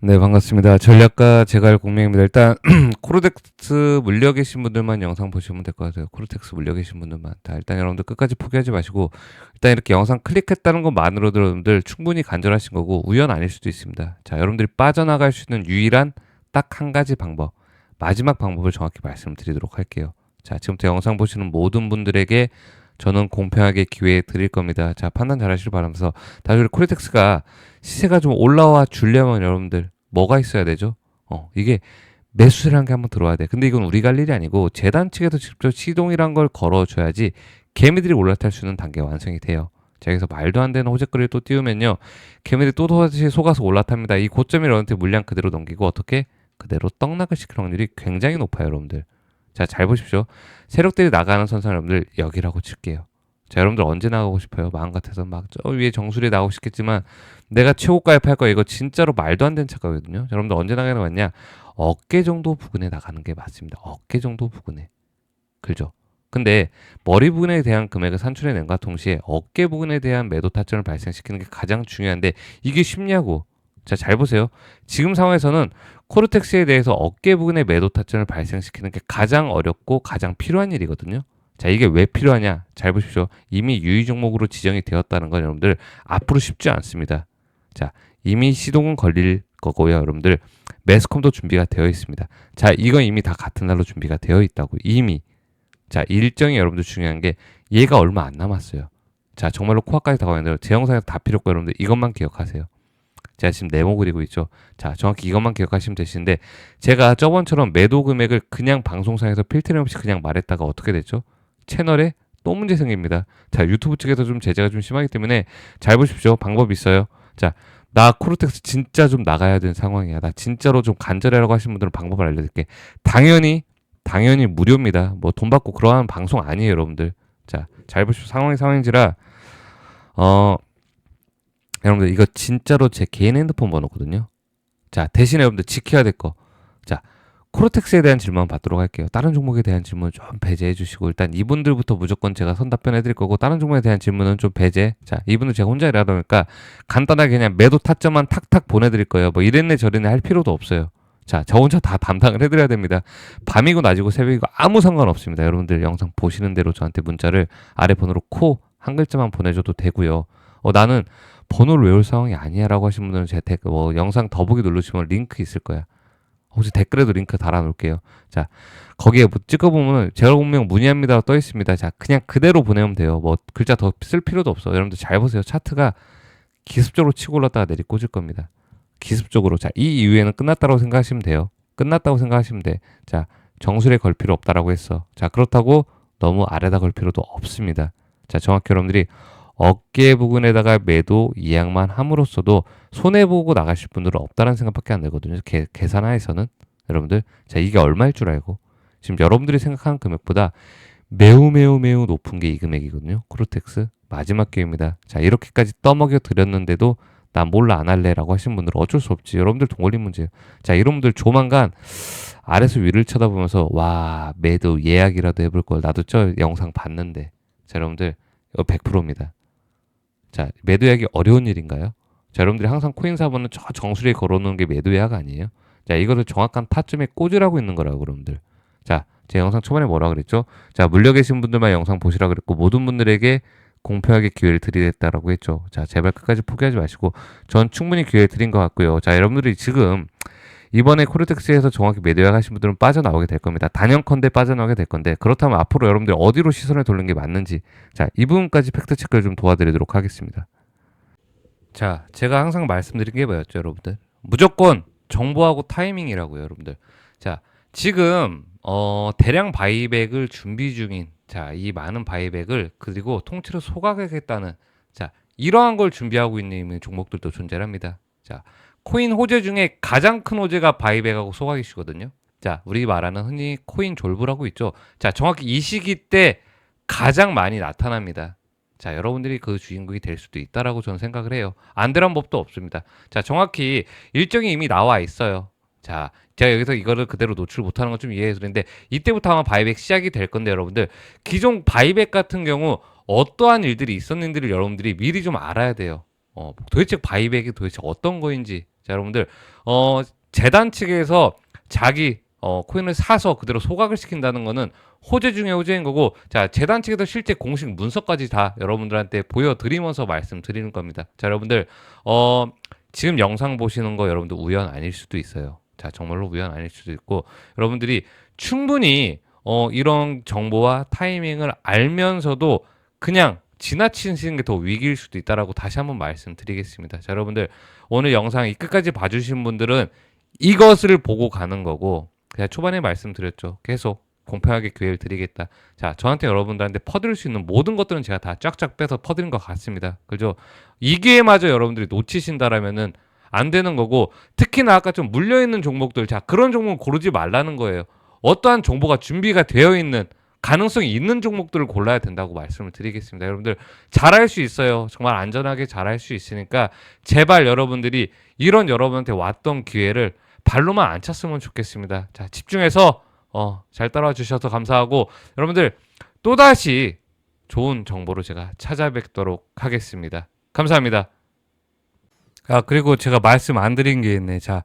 네, 반갑습니다. 전략가 제갈 공명입니다. 일단 코르텍스 물려 계신 분들만 영상 보시면 될 것 같아요. 코르텍스 물려 계신 분들만. 다 일단 여러분들 끝까지 포기하지 마시고 일단 이렇게 영상 클릭했다는 것만으로도 여러분들 충분히 간절하신 거고 우연 아닐 수도 있습니다. 자, 여러분들이 빠져나갈 수 있는 유일한 딱 한 가지 방법. 마지막 방법을 정확히 말씀드리도록 할게요. 자, 지금부터 영상 보시는 모든 분들에게 저는 공평하게 기회 드릴 겁니다. 자, 판단 잘 하시길 바라면서 다시 우리 코르텍스가 시세가 좀 올라와 주려면 여러분들 뭐가 있어야 되죠? 어, 이게 매수세라는 게 한번 들어와야 돼. 근데 이건 우리가 할 일이 아니고 재단 측에서 직접 시동이란 걸 걸어줘야지 개미들이 올라탈 수 있는 단계 완성이 돼요. 자, 여기서 말도 안 되는 호재거리를 또 띄우면요. 개미들이 또 다시 속아서 올라탑니다. 이 고점이 여러분들 물량 그대로 넘기고 어떻게? 그대로 떡락을 시킬 확률이 굉장히 높아요, 여러분들. 자, 잘 보십시오. 세력들이 나가는 선상 여러분들 여기라고 칠게요. 자, 여러분들 언제 나가고 싶어요? 마음 같아서 막 저 위에 정수리에 나가고 싶겠지만 내가 최고가에 팔 거야. 이거 진짜로 말도 안 되는 착각이거든요. 여러분들 언제 나가는 거냐? 어깨 정도 부근에 나가는 게 맞습니다. 어깨 정도 부근에. 그죠? 근데 머리 부분에 대한 금액을 산출해 낸과 동시에 어깨 부분에 대한 매도 타점을 발생시키는 게 가장 중요한데 이게 쉽냐고. 자, 잘 보세요. 지금 상황에서는 코르텍스에 대해서 어깨 부분의 매도 타점을 발생시키는 게 가장 어렵고 가장 필요한 일이거든요. 자, 이게 왜 필요하냐? 잘 보십시오. 이미 유의 종목으로 지정이 되었다는 건 여러분들 앞으로 쉽지 않습니다. 자, 이미 시동은 걸릴 거고요, 여러분들. 매스컴도 준비가 되어 있습니다. 자, 이건 이미 다 같은 날로 준비가 되어 있다고. 이미. 자, 일정이 여러분들 중요한 게 얘가 얼마 안 남았어요. 자, 정말로 코앞까지 다가왔는데 제 영상에서 다 필요 없고 여러분들 이것만 기억하세요. 제가 지금 네모 그리고 있죠. 자, 정확히 이것만 기억하시면 되시는데 제가 저번처럼 매도 금액을 그냥 방송상에서 필터링 없이 그냥 말했다가 어떻게 됐죠? 채널에 또 문제 생깁니다. 자, 유튜브 측에서 좀 제재가 좀 심하기 때문에 잘 보십시오. 방법이 있어요. 자, 나 코르텍스 진짜 좀 나가야 되는 상황이야. 나 진짜로 좀 간절해라고 하시는 분들은 방법을 알려드릴게. 당연히 당연히 무료입니다. 뭐 돈 받고 그러한 방송 아니에요, 여러분들. 자, 잘 보십시오. 상황이 상황인지라 어 여러분들 이거 진짜로 제 개인 핸드폰 번호거든요. 자, 대신에 여러분들 지켜야 될 거. 자, 코르텍스에 대한 질문 받도록 할게요. 다른 종목에 대한 질문 좀 배제해 주시고 일단 이분들부터 무조건 제가 선 답변해 드릴 거고 다른 종목에 대한 질문은 좀 배제. 자, 이분들 제가 혼자 일하다 보니까 간단하게 그냥 매도 타점만 탁탁 보내 드릴 거예요. 뭐 이랬네 저랬네 할 필요도 없어요. 자, 저 혼자 다 담당을 해드려야 됩니다. 밤이고 낮이고 새벽이고 아무 상관 없습니다. 여러분들 영상 보시는 대로 저한테 문자를 아래 번호로 코 한 글자만 보내줘도 되고요. 어, 나는 번호를 외울 상황이 아니야라고 하신 분들은 제 댓글 뭐 영상 더보기 누르시면 링크 있을 거야. 혹시 댓글에도 링크 달아놓을게요. 자 거기에 뭐 찍어보면 제가 분명 문의합니다 떠 있습니다. 자 그냥 그대로 보내면 돼요. 뭐 글자 더 쓸 필요도 없어. 여러분들 잘 보세요. 차트가 기습적으로 치고 올랐다가 내리 꽂을 겁니다. 기습적으로 자이 이후에는 끝났다고 생각하시면 돼요. 끝났다고 생각하시면 돼. 자 정수리에 걸 필요 없다라고 했어. 자 그렇다고 너무 아래다 걸 필요도 없습니다. 자 정확히 여러분들이 어깨 부분에다가 매도 이양만 함으로써도 손해 보고 나가실 분들은 없다는 생각밖에 안 들거든요. 계, 계산하에서는 여러분들 자 이게 얼마일 줄 알고 지금 여러분들이 생각하는 금액보다 매우 매우 매우 높은 게 이 금액이거든요. 코르텍스 마지막 기회입니다. 자 이렇게까지 떠먹여 드렸는데도 나 몰라 안 할래라고 하신 분들은 어쩔 수 없지. 여러분들 돈 걸린 문제예요. 자 이런 분들 조만간 아래서 위를 쳐다보면서 와 매도 예약이라도 해볼 걸 나도 저 영상 봤는데 자 여러분들 이거 100%입니다. 자, 매도 예약이 어려운 일인가요? 자, 여러분들이 항상 코인 사보는 저 정수리에 걸어놓는 게 매도 예약 아니에요? 자, 이거를 정확한 타점에 꽂으라고 있는 거라고, 여러분들. 자, 제 영상 초반에 뭐라 그랬죠? 자, 물려 계신 분들만 영상 보시라 그랬고, 모든 분들에게 공평하게 기회를 드리겠다라고 했죠. 자, 제발 끝까지 포기하지 마시고, 전 충분히 기회를 드린 것 같고요. 자, 여러분들이 지금 이번에 코르텍스에서 정확히 매도 예약하신 분들은 빠져나오게 될 겁니다. 단연컨대 빠져나오게 될 건데 그렇다면 앞으로 여러분들 어디로 시선을 돌리는 게 맞는지 자, 이 부분까지 팩트 체크를 좀 도와드리도록 하겠습니다. 자, 제가 항상 말씀드린 게 뭐였죠, 여러분들? 무조건 정보하고 타이밍이라고요, 여러분들. 자, 지금 어, 대량 바이백을 준비 중인 자, 이 많은 바이백을 그리고 통째로 소각하겠다는 자, 이러한 걸 준비하고 있는 종목들도 존재합니다. 자, 코인 호재 중에 가장 큰 호재가 바이백하고 소각이시거든요. 자, 우리 말하는 흔히 코인 졸부라고 있죠. 자, 정확히 이 시기 때 가장 많이 나타납니다. 자, 여러분들이 그 주인공이 될 수도 있다라고 저는 생각을 해요. 안 되란 법도 없습니다. 자, 정확히 일정이 이미 나와 있어요. 자, 제가 여기서 이거를 그대로 노출 못하는 건 좀 이해해 드리는데 이때부터 아마 바이백 시작이 될 건데 여러분들 기존 바이백 같은 경우 어떠한 일들이 있었는지를 여러분들이 미리 좀 알아야 돼요. 어, 도대체 바이백이 도대체 어떤 거인지 자, 여러분들 어 재단 측에서 자기 어 코인을 사서 그대로 소각을 시킨다는 거는 호재 중에 호재인 거고 자 재단 측에서 실제 공식 문서까지 다 여러분들한테 보여드리면서 말씀드리는 겁니다. 자 여러분들 어 지금 영상 보시는 거 여러분들 우연 아닐 수도 있어요. 자 정말로 우연 아닐 수도 있고 여러분들이 충분히 어 이런 정보와 타이밍을 알면서도 그냥 지나치시는 게 더 위기일 수도 있다라고 다시 한번 말씀드리겠습니다. 자 여러분들 오늘 영상 이 끝까지 봐주신 분들은 이것을 보고 가는 거고 그냥 초반에 말씀드렸죠. 계속 공평하게 기회를 드리겠다. 자, 저한테 여러분들한테 퍼드릴 수 있는 모든 것들은 제가 다 쫙쫙 빼서 퍼드린 것 같습니다. 그죠? 이 기회마저 여러분들이 놓치신다라면은 안 되는 거고 특히나 아까 좀 물려 있는 종목들 자 그런 종목 고르지 말라는 거예요. 어떠한 정보가 준비가 되어 있는 가능성이 있는 종목들을 골라야 된다고 말씀을 드리겠습니다. 여러분들 잘할 수 있어요. 정말 안전하게 잘할 수 있으니까 제발 여러분들이 이런 여러분한테 왔던 기회를 발로만 안 찼으면 좋겠습니다. 자, 집중해서 어, 잘 따라와 주셔서 감사하고 여러분들 또다시 좋은 정보로 제가 찾아뵙도록 하겠습니다. 감사합니다. 아, 그리고 제가 말씀 안 드린 게 있네. 자,